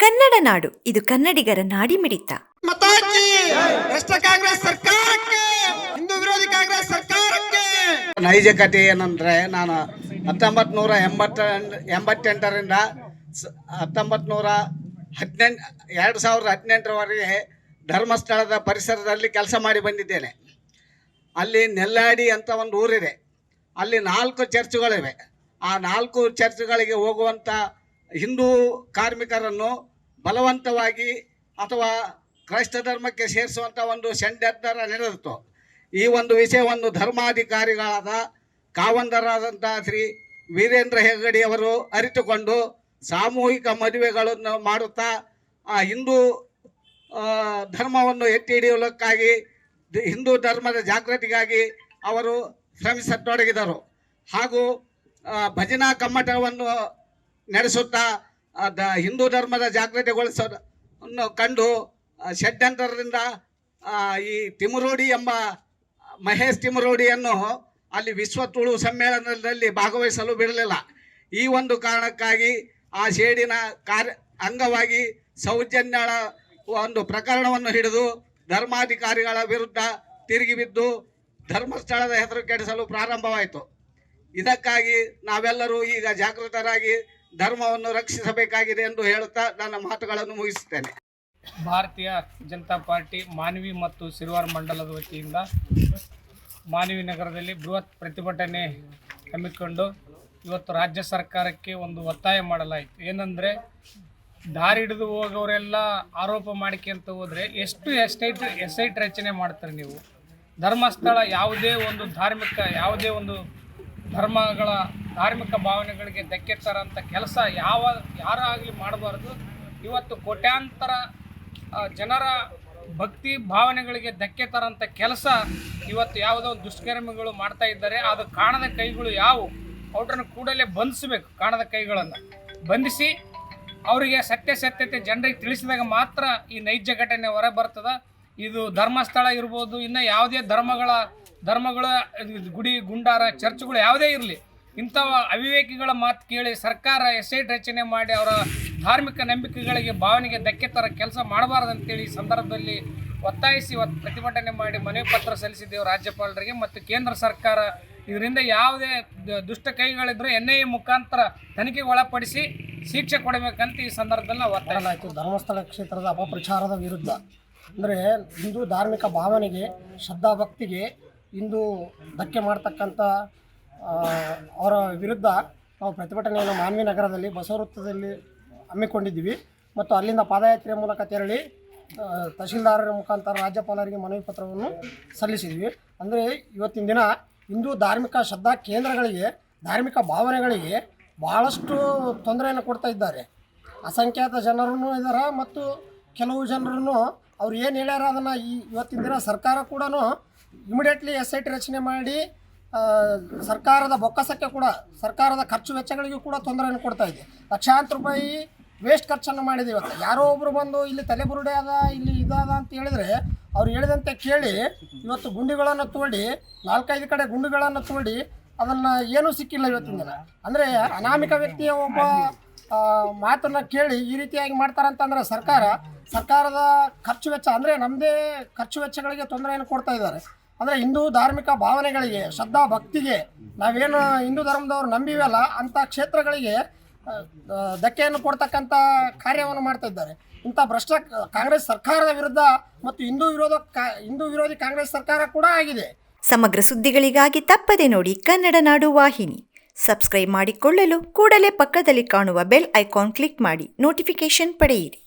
ಕನ್ನಡ ನಾಡು. ಇದು ಕನ್ನಡಿಗರ ನಾಡಿ ಮಿಡಿತ. ಕಾಂಗ್ರೆಸ್ ಸರ್ಕಾರಕ್ಕೆ ಹಿಂದೂ ವಿರೋಧಿ ಕಾಂಗ್ರೆಸ್ ಸರ್ಕಾರಕ್ಕೆ. ನೈಜ ಕಥೆ ಏನಂದ್ರೆ ನಾನು ಹತ್ತೊಂಬತ್ತು ನೂರ ಎಂಬತ್ತ ಎಂಬತ್ತೆಂಟರಿಂದ ಹತ್ತೊಂಬತ್ ಹತ್ತೊಂಬತ್ತು ನೂರ ಹದಿನೆಂಟು ಎರಡು ಸಾವಿರದ ಹದಿನೆಂಟರವರೆಗೆ ಧರ್ಮಸ್ಥಳದ ಪರಿಸರದಲ್ಲಿ ಕೆಲಸ ಮಾಡಿ ಬಂದಿದ್ದೇನೆ. ಅಲ್ಲಿ ನೆಲ್ಲಾಡಿ ಅಂತ ಒಂದು ಊರಿದೆ. ಅಲ್ಲಿ ನಾಲ್ಕು ಚರ್ಚ್ಗಳಿವೆ. ಆ ನಾಲ್ಕು ಚರ್ಚ್ಗಳಿಗೆ ಹೋಗುವಂಥ ಹಿಂದೂ ಕಾರ್ಮಿಕರನ್ನು ಬಲವಂತವಾಗಿ ಅಥವಾ ಕ್ರೈಸ್ತ ಧರ್ಮಕ್ಕೆ ಸೇರಿಸುವಂಥ ಒಂದು ಷಡ್ಯಂತರ ನಡೆದಿತ್ತು. ಈ ಒಂದು ವಿಷಯವನ್ನು ಧರ್ಮಾಧಿಕಾರಿಗಳಾದ ಕಾವಂದರಾದಂಥ ಶ್ರೀ ವೀರೇಂದ್ರ ಹೆಗ್ಗಡಿಯವರು ಅರಿತುಕೊಂಡು ಸಾಮೂಹಿಕ ಮದುವೆಗಳನ್ನು ಮಾಡುತ್ತಾ, ಆ ಹಿಂದೂ ಧರ್ಮವನ್ನು ಎತ್ತಿ ಹಿಡಿಯುವುದಕ್ಕಾಗಿ, ಹಿಂದೂ ಧರ್ಮದ ಜಾಗೃತಿಗಾಗಿ ಅವರು ಶ್ರಮಿಸತೊಡಗಿದರು. ಹಾಗೂ ಭಜನಾ ಕಮ್ಮಟವನ್ನು ನಡೆಸುತ್ತಾ ಹಿಂದೂ ಧರ್ಮದ ಜಾಗೃತಿಗೊಳಿಸೋದನ್ನು ಕಂಡು ಷಡ್ಯಂತರದಿಂದ ಈ ತಿಮರೋಡಿ ಎಂಬ ಮಹೇಶ್ ತಿಮುರೋಡಿಯನ್ನು ಅಲ್ಲಿ ವಿಶ್ವ ತುಳು ಸಮ್ಮೇಳನದಲ್ಲಿ ಭಾಗವಹಿಸಲು ಬಿಡಲಿಲ್ಲ. ಈ ಒಂದು ಕಾರಣಕ್ಕಾಗಿ ಆ ಶೇಡಿನ ಕಾರ್ಯ ಅಂಗವಾಗಿ ಸೌಜನ್ಯಳ ಒಂದು ಪ್ರಕರಣವನ್ನು ಹಿಡಿದು ಧರ್ಮಾಧಿಕಾರಿಗಳ ವಿರುದ್ಧ ತಿರುಗಿ ಬಿದ್ದು ಧರ್ಮಸ್ಥಳದ ಹೆಸರು ಕೆಡಿಸಲು ಪ್ರಾರಂಭವಾಯಿತು. ಇದಕ್ಕಾಗಿ ನಾವೆಲ್ಲರೂ ಈಗ ಜಾಗೃತರಾಗಿ ಧರ್ಮವನ್ನು ರಕ್ಷಿಸಬೇಕಾಗಿದೆ ಎಂದು ಹೇಳುತ್ತಾ ನನ್ನ ಮಾತುಗಳನ್ನು ಮುಗಿಸುತ್ತೇನೆ. ಭಾರತೀಯ ಜನತಾ ಪಾರ್ಟಿ ಮಾನವಿ ಮತ್ತು ಸಿರುವಾರ ಮಂಡಲದ ವತಿಯಿಂದ ಮಾನವಿ ನಗರದಲ್ಲಿ ಬೃಹತ್ ಪ್ರತಿಭಟನೆ ಹಮ್ಮಿಕೊಂಡು ಇವತ್ತು ರಾಜ್ಯ ಸರ್ಕಾರಕ್ಕೆ ಒಂದು ಒತ್ತಾಯ ಮಾಡಲಾಯಿತು. ಏನಂದರೆ, ದಾರಿ ಹಿಡಿದು ಹೋಗೋರೆಲ್ಲ ಆರೋಪ ಮಾಡ್ಕೊಂತ ಹೋದರೆ ಎಷ್ಟು ಎಸ್ಟೈಟ್ ಎಸ್ಐಟ್ ರಚನೆ ಮಾಡ್ತಾರೆ ನೀವು? ಧರ್ಮಸ್ಥಳ ಯಾವುದೇ ಒಂದು ಧಾರ್ಮಿಕ, ಯಾವುದೇ ಒಂದು ಧರ್ಮಗಳ ಧಾರ್ಮಿಕ ಭಾವನೆಗಳಿಗೆ ಧಕ್ಕೆ ತರೋಂಥ ಕೆಲಸ ಯಾವ ಯಾರಾಗಲಿ ಮಾಡಬಾರ್ದು. ಇವತ್ತು ಕೋಟ್ಯಾಂತರ ಜನರ ಭಕ್ತಿ ಭಾವನೆಗಳಿಗೆ ಧಕ್ಕೆ ತರೋಂಥ ಕೆಲಸ ಇವತ್ತು ಯಾವುದೋ ಒಂದು ದುಷ್ಕರ್ಮಿಗಳು ಮಾಡ್ತಾ ಇದ್ದಾರೆ. ಅದು ಕಾಣದ ಕೈಗಳು ಯಾವುವು? ಅವ್ರನ್ನ ಕೂಡಲೇ ಬಂಧಿಸಬೇಕು ಕಾಣದ ಕೈಗಳನ್ನು. ಬಂಧಿಸಿ ಅವರಿಗೆ ಸತ್ಯಾಸತ್ಯತೆ ಜನರಿಗೆ ತಿಳಿಸಿದಾಗ ಮಾತ್ರ ಈ ನೈಜ ಘಟನೆ ಹೊರ ಬರ್ತದ. ಇದು ಧರ್ಮಸ್ಥಳ ಇರ್ಬೋದು, ಇನ್ನು ಯಾವುದೇ ಧರ್ಮಗಳ ಧರ್ಮಗಳ ಗುಡಿ, ಗುಂಡಾರ, ಚರ್ಚ್ಗಳು ಯಾವುದೇ ಇರಲಿ. ಇಂಥವ ಅವಿವೇಕಿಗಳ ಮಾತು ಕೇಳಿ ಸರ್ಕಾರ ಎಸ್ಐಟ್ ರಚನೆ ಮಾಡಿ ಅವರ ಧಾರ್ಮಿಕ ನಂಬಿಕೆಗಳಿಗೆ ಭಾವನೆಗೆ ಧಕ್ಕೆ ತರ ಕೆಲಸ ಮಾಡಬಾರ್ದು ಅಂತೇಳಿ ಈ ಸಂದರ್ಭದಲ್ಲಿ ಒತ್ತಾಯಿಸಿ ಪ್ರತಿಭಟನೆ ಮಾಡಿ ಮನವಿ ಪತ್ರ ಸಲ್ಲಿಸಿದ್ದೇವೆ ರಾಜ್ಯಪಾಲರಿಗೆ ಮತ್ತು ಕೇಂದ್ರ ಸರ್ಕಾರ ಇದರಿಂದ ಯಾವುದೇ ದುಷ್ಟ ಕೈಗಳಿದ್ರೂ ಎನ್ ಐ ಎ ಮುಖಾಂತರ ತನಿಖೆಗೆ ಒಳಪಡಿಸಿ ಶಿಕ್ಷೆ ಕೊಡಬೇಕಂತ ಈ ಸಂದರ್ಭದಲ್ಲಿ ನಾವು ಒತ್ತಾಯ ಮಾಡಲಾಯಿತು. ಧರ್ಮಸ್ಥಳ ಕ್ಷೇತ್ರದ ಅಪಪ್ರಚಾರದ ವಿರುದ್ಧ. ಅಂದರೆ ಹಿಂದೂ ಧಾರ್ಮಿಕ ಭಾವನೆಗೆ ಶ್ರದ್ಧಾಭಕ್ತಿಗೆ ಹಿಂದೂ ಧಕ್ಕೆ ಮಾಡ್ತಕ್ಕಂಥ ಅವರ ವಿರುದ್ಧ ನಾವು ಪ್ರತಿಭಟನೆಯನ್ನು ಮಾನ್ವಿ ನಗರದಲ್ಲಿ ಬಸವವೃತ್ತದಲ್ಲಿ ಹಮ್ಮಿಕೊಂಡಿದ್ದೀವಿ. ಮತ್ತು ಅಲ್ಲಿಂದ ಪಾದಯಾತ್ರೆಯ ಮೂಲಕ ತೆರಳಿ ತಹಶೀಲ್ದಾರರ ಮುಖಾಂತರ ರಾಜ್ಯಪಾಲರಿಗೆ ಮನವಿ ಪತ್ರವನ್ನು ಸಲ್ಲಿಸಿದ್ವಿ. ಅಂದರೆ ಇವತ್ತಿನ ದಿನ ಹಿಂದೂ ಧಾರ್ಮಿಕ ಶ್ರದ್ಧಾ ಕೇಂದ್ರಗಳಿಗೆ, ಧಾರ್ಮಿಕ ಭಾವನೆಗಳಿಗೆ ಭಾಳಷ್ಟು ತೊಂದರೆಯನ್ನು ಕೊಡ್ತಾ ಇದ್ದಾರೆ. ಅಸಂಖ್ಯಾತ ಜನರನ್ನು ಇದ್ದಾರೆ ಮತ್ತು ಕೆಲವು ಜನರನ್ನು ಅವ್ರು ಏನು ಹೇಳ್ಯಾರ ಅದನ್ನು ಈ ಇವತ್ತಿನ ದಿನ ಸರ್ಕಾರ ಕೂಡ ಇಮಿಡಿಯೇಟ್ಲಿ ಎಸ್ ಐ ಟಿ ರಚನೆ ಮಾಡಿ ಸರ್ಕಾರದ ಬೊಕ್ಕಸಕ್ಕೆ ಕೂಡ, ಸರ್ಕಾರದ ಖರ್ಚು ವೆಚ್ಚಗಳಿಗೂ ಕೂಡ ತೊಂದರೆಯನ್ನು ಕೊಡ್ತಾ ಇದೆ. ಲಕ್ಷಾಂತರ ರೂಪಾಯಿ ವೇಸ್ಟ್ ಖರ್ಚನ್ನು ಮಾಡಿದೆ ಇವತ್ತು. ಯಾರೋ ಒಬ್ಬರು ಬಂದು ಇಲ್ಲಿ ತಲೆಬುರುಡೆ ಅದ, ಇಲ್ಲಿ ಇದಾದ ಅಂತ ಹೇಳಿದರೆ, ಅವ್ರು ಹೇಳಿದಂತೆ ಕೇಳಿ, ಇವತ್ತು ಗುಂಡಿಗಳನ್ನು ತೋಡಿ ನಾಲ್ಕೈದು ಕಡೆ ಗುಂಡಿಗಳನ್ನು ತೋಡಿ ಅದನ್ನು ಏನೂ ಸಿಕ್ಕಿಲ್ಲ ಇವತ್ತಿನ ದಿನ ಅಂದರೆ ಅನಾಮಿಕ ವ್ಯಕ್ತಿಯ ಒಬ್ಬ ಮಾತನ್ನು ಕೇಳಿ ಈ ರೀತಿಯಾಗಿ ಮಾಡ್ತಾರಂತಂದರೆ ಸರ್ಕಾರ, ಸರ್ಕಾರದ ಖರ್ಚು ವೆಚ್ಚ, ಅಂದರೆ ನಮ್ಮದೇ ಖರ್ಚು ವೆಚ್ಚಗಳಿಗೆ ತೊಂದರೆಯನ್ನು ಕೊಡ್ತಾ ಇದ್ದಾರೆ. ಅಂದರೆ ಹಿಂದೂ ಧಾರ್ಮಿಕ ಭಾವನೆಗಳಿಗೆ, ಶ್ರದ್ಧಾ ಭಕ್ತಿಗೆ, ನಾವೇನು ಹಿಂದೂ ಧರ್ಮದವ್ರು ನಂಬಿವಲ್ಲ, ಅಂಥ ಕ್ಷೇತ್ರಗಳಿಗೆ ಧಕ್ಕೆಯನ್ನು ಕೊಡ್ತಕ್ಕಂಥ ಕಾರ್ಯವನ್ನು ಮಾಡ್ತಾ ಇದ್ದಾರೆ. ಇಂಥ ಭ್ರಷ್ಟ ಕಾಂಗ್ರೆಸ್ ಸರ್ಕಾರದ ವಿರುದ್ಧ ಮತ್ತು ಹಿಂದೂ ವಿರೋಧ ಹಿಂದೂ ವಿರೋಧಿ ಕಾಂಗ್ರೆಸ್ ಸರ್ಕಾರ ಕೂಡ ಆಗಿದೆ. ಸಮಗ್ರ ಸುದ್ದಿಗಳಿಗಾಗಿ ತಪ್ಪದೆ ನೋಡಿ ಕನ್ನಡ ನಾಡು ವಾಹಿನಿ. ಸಬ್ಸ್ಕ್ರೈಬ್ ಮಾಡಿಕೊಳ್ಳಲು ಕೂಡಲೇ ಪಕ್ಕದಲ್ಲಿ ಕಾಣುವ ಬೆಲ್ ಐಕಾನ್ ಕ್ಲಿಕ್ ಮಾಡಿ ನೋಟಿಫಿಕೇಶನ್ ಪಡೆಯಿರಿ.